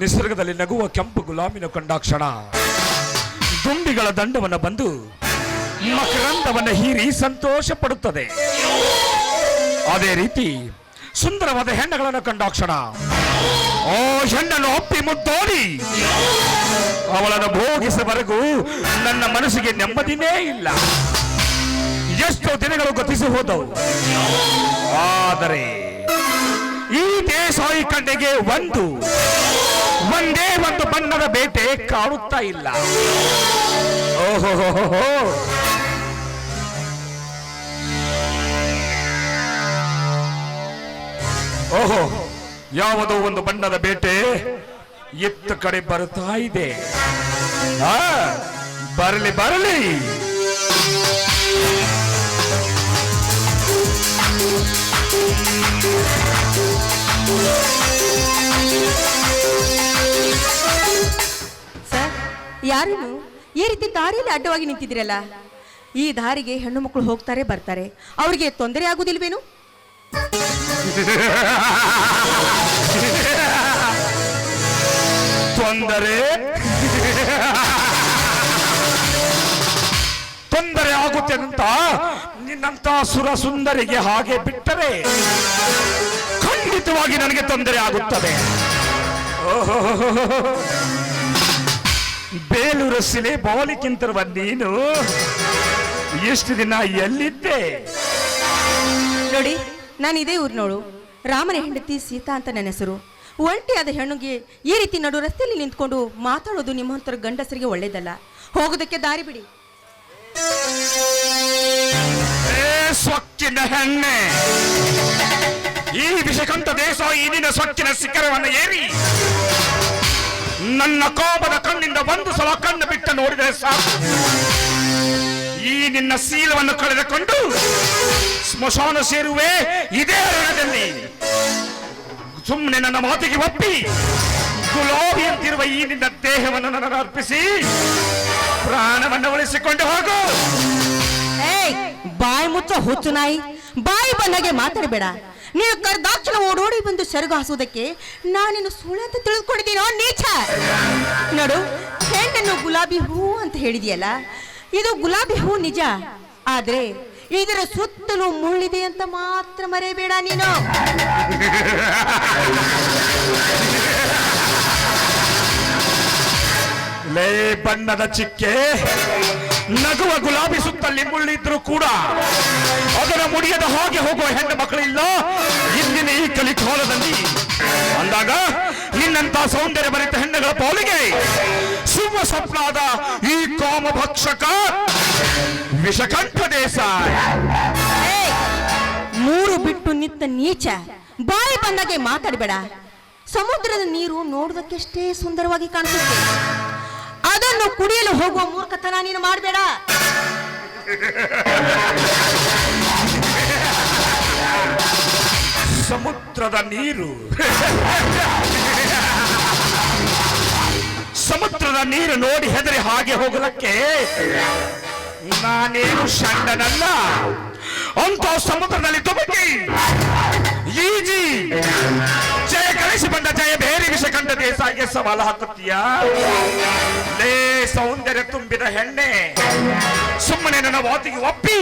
ನಿಸರ್ಗದಲ್ಲಿ ನಗುವ ಕೆಂಪು ಗುಲಾಮಿನ ಕಂಡಾಕ್ಷಣ. ದುಂಬಿಗಳ ದಂಡವನ್ನು ಬಂದು ಮಕರಂದವನ್ನು ಹೀರಿ ಸಂತೋಷ ಪಡುತ್ತದೆ. ಅದೇ ರೀತಿ ಸುಂದರವಾದ ಹೆಣ್ಣುಗಳನ್ನು ಕಂಡಾಕ್ಷಣ. ಓ ಹೆಣ್ಣನ್ನು ಒಪ್ಪಿ ಮುದ್ದೋಡಿ ಅವಳನ್ನು ಭೋಗಿಸವರೆಗೂ ನನ್ನ ಮನಸ್ಸಿಗೆ ನೆಮ್ಮದಿನೇ ಇಲ್ಲ. ಎಷ್ಟೋ ದಿನಗಳು ಗತಿಸಿ ಹೋದವು. ಆದರೆ ಈ ದೇಸಾಯಿ ಕಣ್ಣೆಗೆ ಒಂದು ಒಂದೇ ಒಂದು ಬಣ್ಣದ ಬೇಟೆ ಕಾಣುತ್ತಾ ಇಲ್ಲ. ಓಹೋ ಓಹೋ, ಯಾವುದೋ ಒಂದು ಬಣ್ಣದ ಬೇಟೆ ಎತ್ತ ಕಡೆ ಬರುತ್ತಾ ಇದೆ. ಬರಲಿ ಬರಲಿ. ಯಾರೇನು ಈ ರೀತಿ ದಾರಿಯಲ್ಲಿ ಅಡ್ಡವಾಗಿ ನಿಂತಿದ್ದೀರಲ್ಲ. ಈ ದಾರಿಗೆ ಹೆಣ್ಣು ಮಕ್ಕಳು ಹೋಗ್ತಾರೆ, ಬರ್ತಾರೆ. ಅವರಿಗೆ ತೊಂದರೆ ಆಗುದಿಲ್ವೇನು? ತೊಂದರೆ? ತೊಂದರೆ ಆಗುತ್ತೆ ಅಂತ ನಿನ್ನಂತ ಸುರ ಸುಂದರಿಗೆ ಹಾಗೆ ಬಿಟ್ಟರೆ ಖಂಡಿತವಾಗಿ ನನಗೆ ತೊಂದರೆ ಆಗುತ್ತದೆ. ಓಹೋ ಬೇಲೂರು ಸಿಲೆ ಬಾಲಿಕ್ಕಿಂತರುವ ನೀನು ಎಷ್ಟು ದಿನ ಎಲ್ಲಿದ್ದೆ? ನೋಡಿ ನಾನು ಇದೇ ಊರಿನೋಳು ರಾಮನ ಹೆಂಡತಿ ಸೀತಾ ಅಂತ ನನ್ನ ಹೆಸರು. ಒಂಟಿಯಾದ ಹೆಣ್ಣುಗೆ ಈ ರೀತಿ ನಡು ರಸ್ತೆಯಲ್ಲಿ ನಿಂತ್ಕೊಂಡು ಮಾತಾಡೋದು ನಿಮ್ಮಂತರ ಗಂಡಸರಿಗೆ ಒಳ್ಳೇದಲ್ಲ. ಹೋಗೋದಕ್ಕೆ ದಾರಿ ಬಿಡಿ. ಸೊಕ್ಕಿನ ಹೆಣ್ಣೆ! ಈ ವಿಷಕಂತ ದೇಶ ಈ ದಿನ ಸೊಕ್ಕಿನ ಶಿಖರವನ್ನು ಏರಿ! ನನ್ನ ಕೋಪದ ಕಣ್ಣಿಂದ ಒಂದು ಸಲ ಕಣ್ಣು ಬಿಟ್ಟು ನೋಡಿದರೆ ಸಾಕು. ಈ ನಿನ್ನ ಶೀಲವನ್ನು ಕಳೆದುಕೊಂಡು ಸ್ಮಶಾನ ಸೇರುವೆ ಇದೇ ರಣದಲ್ಲಿ. ಸುಮ್ಮನೆ ನನ್ನ ಮಾತಿಗೆ ಒಪ್ಪಿ ಗುಲಾಬಿ ಅಂತಿರುವ ಈ ನಿನ್ನ ದೇಹವನ್ನು ನನಗೆ ಅರ್ಪಿಸಿ ಪ್ರಾಣವನ್ನು ಉಳಿಸಿಕೊಂಡು ಹೋಗು. ಬಾಯಿ ಮುಚ್ಚ ಹುಚ್ಚು ನಾಯಿ, ಬಾಯಿ ಬಂದಾಗೆ ಮಾತಾಡಬೇಡ. ನೀನು ಕರ್ದಾಕ್ಷಣ ಓಡೋಡಿ ಬಂದು ಸೆರಗು ಹಾಸುವುದಕ್ಕೆ ನಾನೇನು ಸುಳ್ಳು ಅಂತ ತಿಳಿದುಕೊಂಡಿದ್ದೀನೋ ನೀಚ? ನೋಡು, ಹೆಣ್ಣನ್ನು ಗುಲಾಬಿ ಹೂ ಅಂತ ಹೇಳಿದೆಯಲ್ಲ, ಇದು ಗುಲಾಬಿ ಹೂ ನಿಜ. ಆದ್ರೆ ಇದರ ಸುತ್ತಲೂ ಮುಳ್ಳಿದೆ ಅಂತ ಮಾತ್ರ ಮರೆಯಬೇಡ ನೀನು. ಲೇ ಬಣ್ಣದ ಚಿಕ್ಕೆ, ನಗುವ ಗುಲಾಬಿ ಸುತ್ತಲ್ಲಿ ಮುಳ್ಳಿದ್ರು ಕೂಡ ಅದರ ಮುಡಿಯದ ಹಾಗೆ ಹೋಗುವ ಹೆಣ್ಣು ಮಕ್ಕಳಿಲ್ಲ. ನಿನ್ನಂತ ಸೌಂದರ್ಯ ಭರಿತ ಹೆಣ್ಣುಗಳ ಪಾಲಿಗೆ? ಶುಭ ಸ್ವಪ್ನಾದ ಈ ಕಾಮ ಭಕ್ಷಕ ವಿಷಕಂಠ ದೇಸಾಯಿ ಏಯ್! ಮೂರು ಬಿಟ್ಟು ನಿಂತ ನೀಚ ಬಾಯಿ ಬಂದಾಗೆ ಮಾತಾಡಬೇಡ. ಸಮುದ್ರದ ನೀರು ನೋಡುವುದಕ್ಕೆಷ್ಟೇ ಸುಂದರವಾಗಿ ಕಾಣಿಸುತ್ತೆ. ಅದನ್ನು ಕುಡಿಯಲು ಹೋಗುವ ಮೂರ್ಖತನ ನೀನು ಮಾಡಬೇಡ. ಸಮುದ್ರದ ನೀರು. ಸಮುದ್ರದ ನೀರು ನೋಡಿ ಹೆದರಿ ಹಾಗೆ ಹೋಗಲಕ್ಕೆ? ನಾನೇನು ಷಂಡನಲ್ಲ. ಅಂತ ಸಮುದ್ರದಲ್ಲಿ ತುಮಕಿ ಈಜಿ. ಜಯ ಕಳಿಸಿ ಬಂದ ಜಯ ಬೇರೆ ವಿಷಕಂಠ ದೇಸಾಯಿಗೆ ಸವಾಲು ಹಾಕುತ್ತೀಯ? ಲೇ, ಸೌಂದರ್ಯ ತುಂಬಿದ ಹೆಣ್ಣೆ. ಸುಮ್ಮನೆ ನನ್ನ ವಾತಿಗೆ ಒಪ್ಪಿ.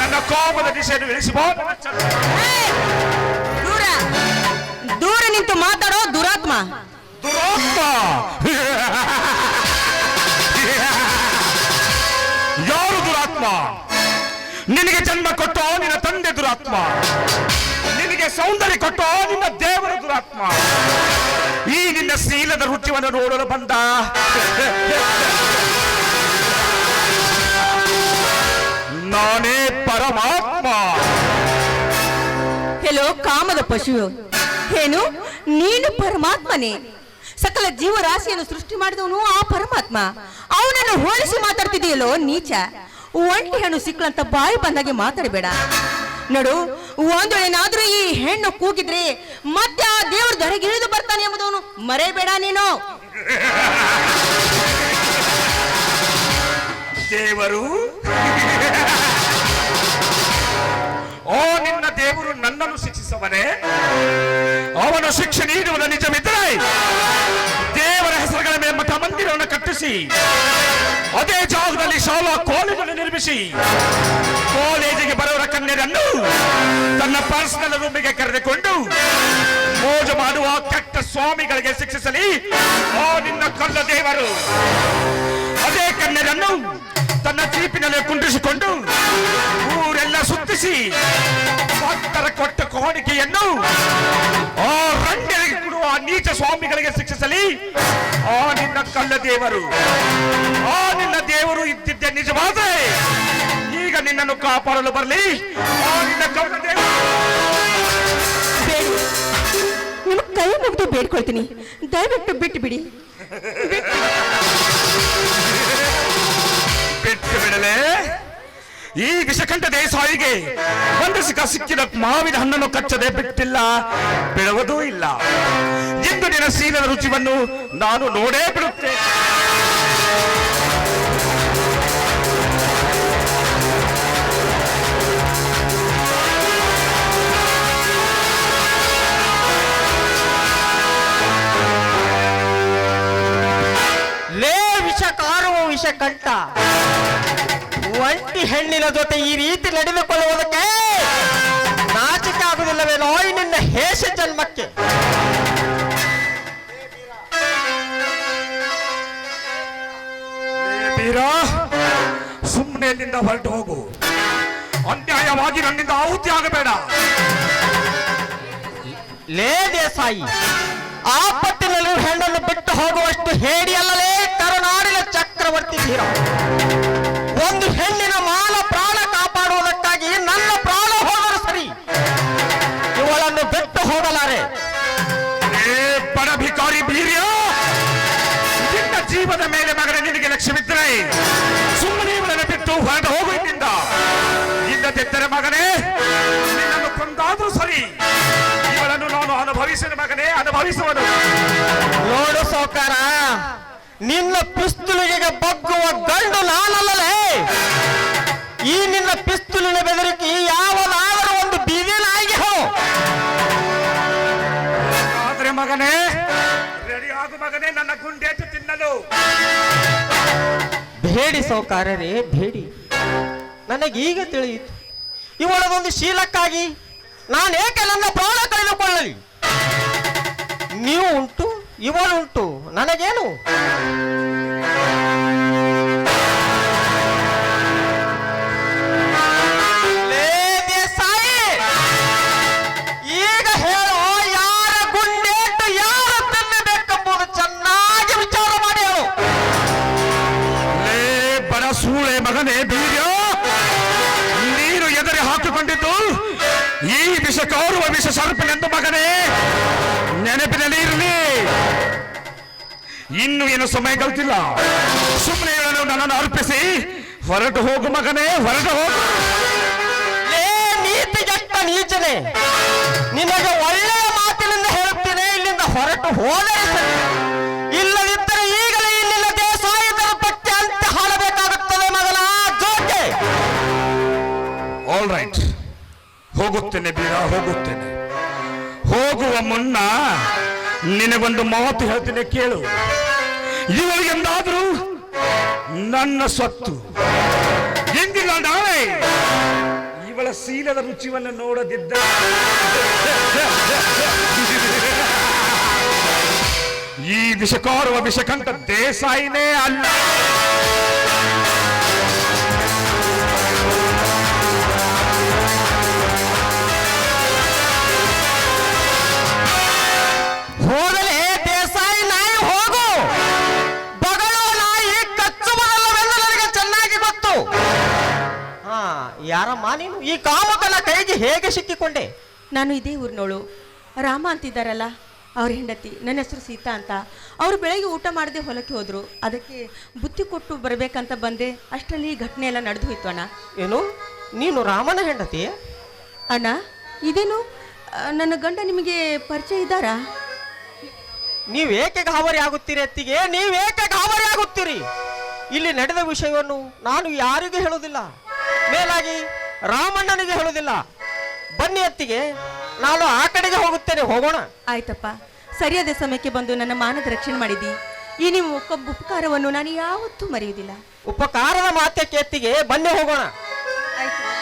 ನನ್ನ ಕೋಪದ ದಿಶೆಯನ್ನು ಇಳಿಸಬಹುದು ದೂರ. ದೂರ ನಿಂತು ಮಾತಾಡೋ ದುರಾತ್ಮ ದುರಾತ್ಮ ಯಾರು ದುರಾತ್ಮ? ನಿನಗೆ ಜನ್ಮ ಕೊಟ್ಟೋ ನಿನ್ನ ತಂದೆ ದುರಾತ್ಮ. ನಿನಗೆ ಸೌಂದರ್ಯ ಕೊಟ್ಟೋ ನಿನ್ನ ದೇವರ ದುರಾತ್ಮ. ಈ ನಿನ್ನ ಶೀಲದ ರುಚಿಯನ್ನು ನೋಡಲು ಬಂದ. ನಾನೇ ಪರಮಾತ್ಮ. ಹೆಲೋ ಕಾಮದ ಪಶು ಏನು? ನೀನು ಪರಮಾತ್ಮನೇ. ಸಕಲ ಜೀವರಾಶಿಯನ್ನು ಸೃಷ್ಟಿ ಮಾಡಿದವನು ಆ ಪರಮಾತ್ಮ. ಅವನನ್ನು ಹೋಲಿಸಿ ಮಾತಾಡ್ತಿದೆಯಲ್ಲೋ ನೀಚ. ಒಂಟಿ ಹೆಣ್ಣು ಸಿಕ್ಕಳಂತ ಬಾಯಿ ಬಂದಾಗೆ ಮಾತಾಡಬೇಡ. ನೋಡು ಒಂದು ಏನಾದ್ರೂ ಈ ಹೆಣ್ಣು ಕೂಗಿದ್ರೆ ಮತ್ತೆ ಆ ದೇವ್ರ ಧರೆಗೆ ಇಳಿದು ಬರ್ತಾನೆ ಎಂಬುದವನು ಮರೆಯಬೇಡ ನೀನು. ದೇವರು. ಓ, ನಿನ್ನ ಅವನು ಶಿಕ್ಷೆ ನೀಡುವುದು ನಿಜವಿದ್ದರೆ ದೇವರ ಹೆಸರುಗಳ ಮೇಲೆ ಮಠ ಮಂದಿರವನ್ನು ಕಟ್ಟಿಸಿ, ಅದೇ ಜಾಗದಲ್ಲಿ ಶಾಲಾ ಕಾಲೇಜನ್ನು ನಿರ್ಮಿಸಿ, ಕಾಲೇಜಿಗೆ ಬರೋರ ಕನ್ಯರನ್ನು ತನ್ನ ಪರ್ಸನಲ್ ರೂಮಿಗೆ ಕರೆದುಕೊಂಡು ಮೋಜು ಮಾಡುವ ಕೆಟ್ಟ ಸ್ವಾಮಿಗಳಿಗೆ ಶಿಕ್ಷಿಸಲಿ. ಆ ನಿನ್ನ ಕಲ್ಲ ದೇವರು. ಅದೇ ಕನ್ಯರನ್ನು ತನ್ನ ಜೀಪಿನಲ್ಲಿ ಕುಂಡಿಸಿಕೊಂಡು ಊರೆಲ್ಲ ಸುತ್ತಿಸಿ ಭಕ್ತರ ಕೊಟ್ಟ ಕಾಣಿಕೆಯನ್ನು ಆ ರಂಗರಿಗೆ ಕೊಡುವ ನೀಚ ಸ್ವಾಮಿಗಳಿಗೆ ಶಿಕ್ಷಿಸಲಿ. ಆ ನಿನ್ನ ಕಳ್ಳ ದೇವರು ಆ ನಿನ್ನ ದೇವರು ಇದ್ದಿದ್ದೆ ನಿಜವಾದ. ಈಗ ನಿನ್ನನ್ನು ಕಾಪಾಡಲು ಬರಲಿ. ಆ ನಿನ್ನ ಕಳ್ಳ ದೇವರು. ನಿಮ್ಮ ಕೈ ಮುಗಿದು ಬೇಡ್ಕೊಳ್ತೀನಿ. ದಯವಿಟ್ಟು ಬಿಟ್ಟು ಬಿಡಿ. ಬಿಟ್ಟು ಬಿಡಲೆ? ಈ ವಿಷಕಂಠ ದೇಸಾಯಿಗೆ ಒಂದು ಸಿಕ್ಕ ಸಿಕ್ಕಿದ ಮಾವಿನ ಹಣ್ಣನ್ನು ಕಚ್ಚದೆ ಬಿಟ್ಟಿಲ್ಲ, ಬಿಡುವುದೂ ಇಲ್ಲ. ಎಂದು ನಿನ್ನ ಸೀಲದ ರುಚಿಯನ್ನು ನಾನು ನೋಡೇ ಬಿಡುತ್ತೆ ಲೇ ವಿಷ ಕಾರುವ ವಿಷ ಕಂಠ ಒಂಟಿ ಹೆಣ್ಣಿನ ಜೊತೆ ಈ ರೀತಿ ನಡೆದುಕೊಳ್ಳುವುದಕ್ಕೆ ನಾಚಿಕೆ ಆಗುವುದಿಲ್ಲವೇ? ಈ ನಿನ್ನ ಹೇಷ ಜನ್ಮಕ್ಕೆ. ಸುಮ್ಮನೆ ಇಲ್ಲಿಂದ ಹೊರಟು ಹೋಗು. ಅನ್ಯಾಯವಾಗಿ ನನ್ನಿಂದ ಆಹುತಿ ಆಗಬೇಡ. ಲೇ ದೇಸಾಯಿ ಆಪತ್ತಿನಲ್ಲಿ ಹೆಣ್ಣನ್ನು ಬಿಟ್ಟು ಹೋಗುವಷ್ಟು ಹೇಡಿಯಲ್ಲಲೇ ಕರುನಾಡಿನ ಚಕ್ರವರ್ತಿ ಧೀರ. ಒಂದು ಹೆಣ್ಣಿನ ಮಾಲ ಪ್ರಾಣ ಕಾಪಾಡುವುದಕ್ಕಾಗಿ ನನ್ನ ಪ್ರಾಣ ಹೋದರೂ ಸರಿ. ಇವಳನ್ನು ಬಿಟ್ಟು ಹೋಗಲಾರೆ. ಏ ಬಡ ಭಿಕಾರಿ ಬೀರ್ಯ ನಿನ್ನ ಜೀವದ ಮೇಲೆ ಮಗನ ನಿನಗೆ ಲಕ್ಷ್ಯವಿದ್ದರೆ ಸುಮ್ಮನೆ ಇವಳನ್ನು ಬಿಟ್ಟು ಹೊರಟು ಹೋಗು ಇಲ್ಲಿಂದ. ಇಲ್ಲದಿದ್ದರೆ ಮಗನೇ ನಿನ್ನನ್ನು ಕೊಂದಾದ್ರೂ ಸರಿ. ಇವಳನ್ನು ನಾನು ಅನುಭವಿಸಿದ ಮಗನೇ ಅನುಭವಿಸುವನು. ನೋಡು ಸೌಕಾರ ನಿನ್ನ ಪಿಸ್ತುಲಿಗೆ ಬಗ್ಗುವ ಗಂಡು ನಾನಲ್ಲಲೇ. ಈ ನಿನ್ನ ಪಿಸ್ತುಲಿನ ಬೆದರಿಕೆ ಯಾವನಾದರೂ ಒಂದು ಬೀದಿ ನಾಯಿಗೆ ಹೋ. ಆದ್ರೆ ಮಗನೇ ರೆಡಿ ಆಗು ಮಗನೇ ನನ್ನ ಗುಂಡೇಟು ತಿನ್ನಲು. ಬೇಡಿ ಸೌಕಾರ್ಯರೇ ಬೇಡಿ. ನನಗೀಗ ತಿಳಿಯಿತು. ಇವಳದೊಂದು ಶೀಲಕ್ಕಾಗಿ ನಾನೇಕೆ ನನ್ನ ಪ್ರಾಣ ಕಳೆದುಕೊಳ್ಳಲಿ? ನೀವು ಉಂಟು ಇವಳುಂಟು ನನಗೇನು? ಸೂಳೆ ಮಗನೇ ಬೀರ್ಯ! ನೀನು ಎದುರಿ ಹಾಕಿಕೊಂಡಿದ್ದು? ಈ ವಿಷ ಕೌರುವ ವಿಷ ಸರ್ಪನೆಂದು ಇನ್ನು ಏನು ಸಮಯ ಕಲ್ತಿಲ್ಲ. ಸುಮ್ಮನೆ ಹೇಳಲು ನನ್ನನ್ನು ಅರ್ಪಿಸಿ. ಹೊರಟು ಹೋಗು ಮಗನೇ ಹೊರಟು ಹೋಗು. ನೀತಿಗೆಟ್ಟ ನೀಚನೆ. ನಿನಗೆ ಒಳ್ಳೆಯ ಮಾತಿನಿಂದ ಹೇಳುತ್ತೇನೆ ಇಲ್ಲಿಂದ ಹೊರಟು ಹೋದರೆ ಸರಿ ಇಲ್ಲದಿದ್ದರೆ ಈಗಲೇ ಇಲ್ಲಿನ ದೇಸಾಯಿತರ ಪಟ್ಟಿ ಅಂತ ಹಾಡಬೇಕಾಗುತ್ತದೆ ಮಗನ ಜೋಕೆ. ಆಲ್ ರೈಟ್ ಹೋಗುತ್ತೇನೆ ಬೀರ ಹೋಗುತ್ತೇನೆ. ಹೋಗುವ ಮುನ್ನ ನಿನಗೊಂದು ಮಾತು ಹೇಳ್ತೇನೆ ಕೇಳು. ಇವಳಿಗೆಂದಾದ್ರೂ ನನ್ನ ಸ್ವತ್ತು. ಎಂದಿಲ್ಲ ನಾಳೆ? ಇವಳ ಶೀಲದ ರುಚಿಯನ್ನು ನೋಡದಿದ್ದ ಈ ವಿಷಕಾರುವ ವಿಷಕಂಠ ದೇಸಾಯಿನೇ ಅಲ್ಲ. ನೀನು ಈ ಕಾಮಕನ ಕೈಗೆ ಹೇಗೆ ಸಿಕ್ಕಿಕೊಂಡೆ? ನಾನು ಇದೇ ಊರಿನೋಳು. ರಾಮ ಅಂತಿದ್ದಾರಲ್ಲ ಅವ್ರ ಹೆಂಡತಿ ನನ್ನ ಹೆಸರು ಸೀತಾ ಅಂತ. ಅವರು ಬೆಳಗ್ಗೆ ಊಟ ಮಾಡದೆ ಹೊಲಕ್ಕೆ ಹೋದ್ರು. ಅದಕ್ಕೆ ಬುತ್ತಿ ಕೊಟ್ಟು ಬರಬೇಕಂತ ಬಂದೆ. ಅಷ್ಟರಲ್ಲಿ ಈ ಘಟನೆ ಎಲ್ಲ ನಡೆದು ಹೋಯ್ತು ಅಣ್ಣ. ಏನು? ನೀನು ರಾಮನ ಹೆಂಡತಿ? ಅಣ್ಣ ಇದೇನು? ಆ, ನನ್ನ ಗಂಡ ನಿಮಗೆ ಪರಿಚಯ ಇದ್ದಾರಾ? ನೀವೇಕೆ ಗಾಬರಿ ಆಗುತ್ತೀರಿ ಅತ್ತಿಗೆ? ನೀವೇಕೆ ಗಾಬರಿ ಆಗುತ್ತೀರಿ? ಇಲ್ಲಿ ನಡೆದ ವಿಷಯವನ್ನು ನಾನು ಯಾರಿಗೂ ಹೇಳುವುದಿಲ್ಲ. ಮೇಲಾಗಿ ರಾಮಣ್ಣನಿಗೆ ಹೇಳುದಿಲ್ಲ ಬನ್ನಿ ಅತ್ತಿಗೆ ನಾನು ಆ ಕಡೆಗೆ ಹೋಗುತ್ತೇನೆ ಹೋಗೋಣ. ಆಯ್ತಪ್ಪ. ಸರಿಯಾದ ಸಮಯಕ್ಕೆ ಬಂದು ನನ್ನ ಮಾನದ ರಕ್ಷಣೆ ಮಾಡಿದಿ. ಈ ನಿಮ್ಮ ಕಬ್ಬು ಉಪಕಾರವನ್ನು ನಾನು ಯಾವತ್ತೂ ಮರೆಯುವುದಿಲ್ಲ. ಉಪಕಾರದ ಮಾತಕ್ಕೆ ಅತ್ತಿಗೆ ಬನ್ನಿ ಹೋಗೋಣ. ಆಯ್ತು.